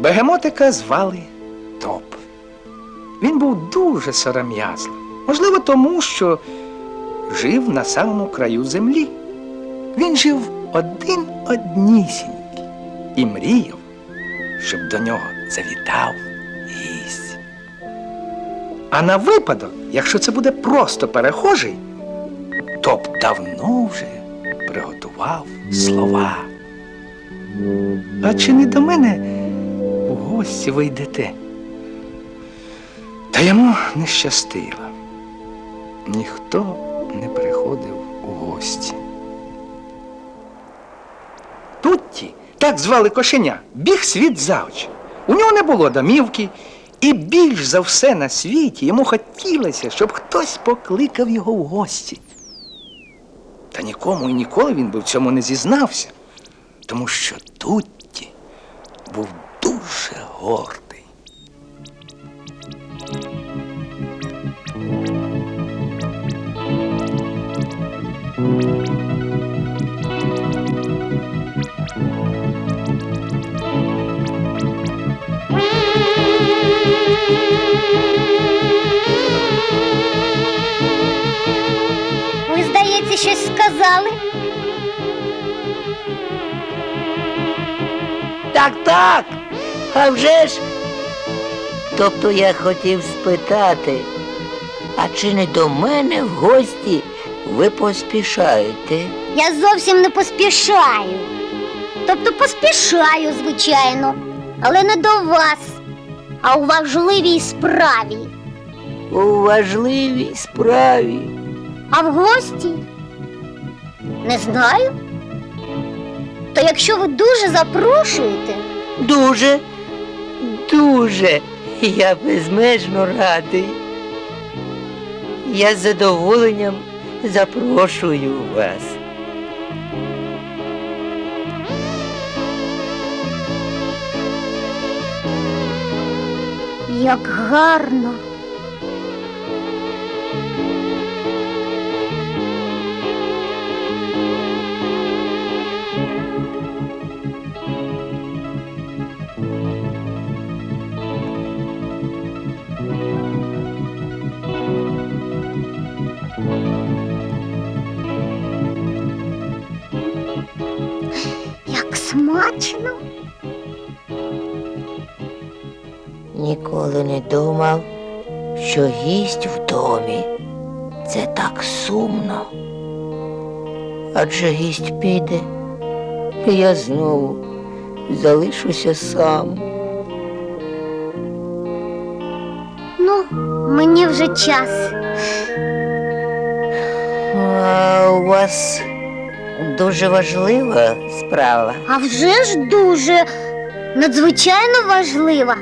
Бегемотика звали Топ. Він був дуже сором'язливий. Можливо, тому що жив на самому краю землі. Він жив один однісінький і мріяв, щоб до нього завітав гість. А на випадок, якщо це буде просто перехожий, Топ давно вже приготував слова. А чи не до мене гості ви йдете? Та йому не щастило. Ніхто не приходив у гості. Тутті, так звали кошеня, біг світ за очі. У нього не було домівки, і більш за все на світі йому хотілося, щоб хтось покликав його в гості. Та нікому і ніколи він би в цьому не зізнався, тому що Тутті був дуже гордий. Ви, здається, щось сказали. Так, так. А вже ж. Тобто я хотів спитати, а чи не до мене в гості ви поспішаєте? Я зовсім не поспішаю. Тобто поспішаю, звичайно, але не до вас, а у важливій справі. У важливій справі. А в гості? Не знаю. То якщо ви дуже запрошуєте, Дуже, дуже я безмежно радий. Я з задоволенням запрошую вас. як гарно. Що гість в домі це так сумно. Адже гість піде, і я знову залишуся сам. Ну, мені вже час. А у вас дуже важлива справа. А вже ж дуже надзвичайно важлива.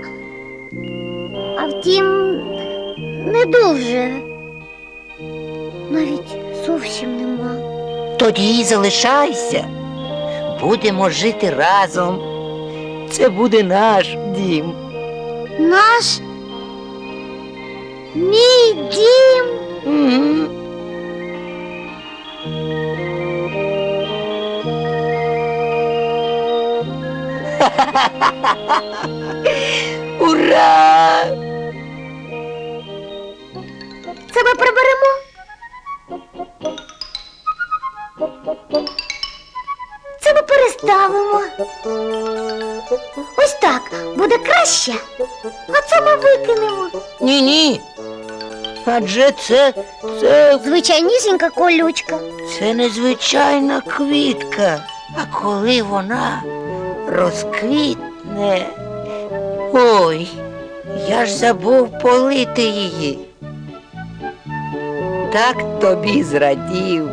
А втім, не дуже. Навіть зовсім нема. Тоді залишайся. Будемо жити разом. Це буде наш дім. Наш мій дім. М. Ура! Ми приберемо. Це ми переставимо. Ось так буде краще. А це ми викинемо. Ні, ні. Адже це, це, Звичайнісінька колючка. це незвичайна квітка. А коли вона розквітне. Ой, я ж забув полити її. Так тобі зрадів.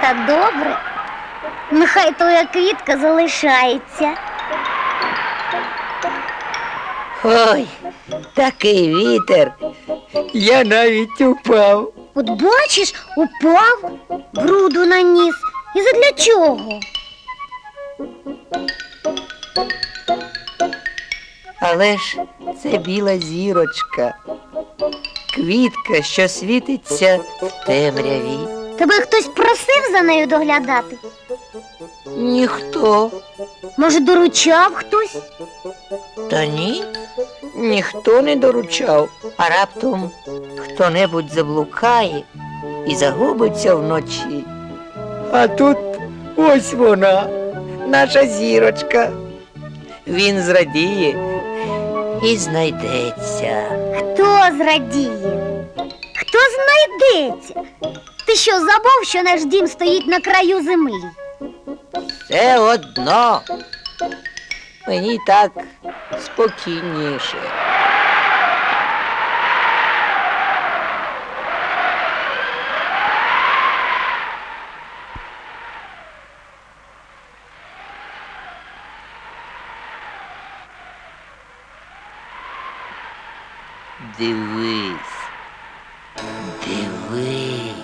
Та добре. Нехай твоя квітка залишається. Ой, такий вітер. Я навіть упав. От бачиш, упав, бруду наніс. І задля чого? Але ж це біла зірочка. Квітка, що світиться в темряві. Тебе хтось просив за нею доглядати? Ніхто. Може, доручав хтось? Та ні, ніхто не доручав, а раптом хто-небудь заблукає і загубиться вночі. А тут ось вона, наша зірочка. Він зрадіє і знайдеться. Хто зрадіє? Хто знайдеться? Ти що забув, що наш дім стоїть на краю землі? Все одно. Мені так спокійніше. Дивись. Дивись.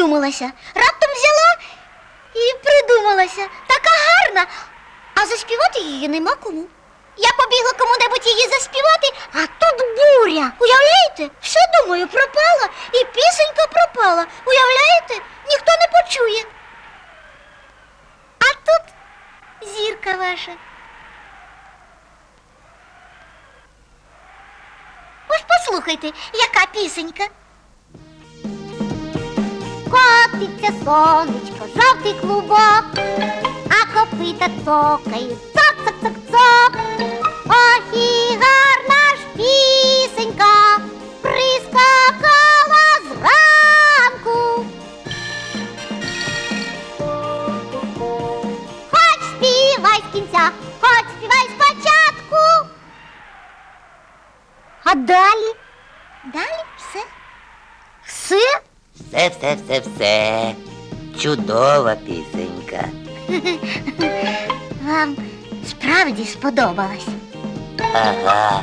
Придумалася. Раптом взяла і придумалася. Така гарна. А заспівати її нема кому. Я побігла кому-небудь її заспівати, а тут буря. Уявляєте? Все думаю, пропала, і пісенька пропала. Уявляєте? Ніхто не почує. А тут зірка ваша. Ось послухайте, яка пісенька. Котиться сонечко, жовтий клубок, а копита цокають, цок цок цок цок. Ох і гарна ж пісенька, Все? Все, все, все, все. Чудова пісенька. Вам справді сподобалось. Ага.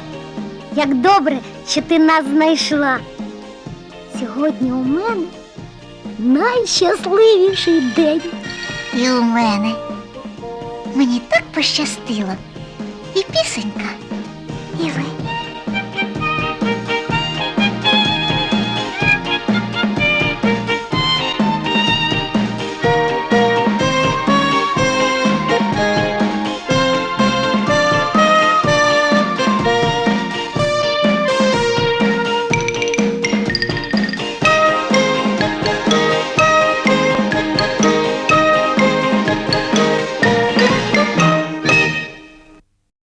Як добре, що ти нас знайшла. Сьогодні у мене найщасливіший день. І у мене. Мені так пощастило. І пісенька, і ви.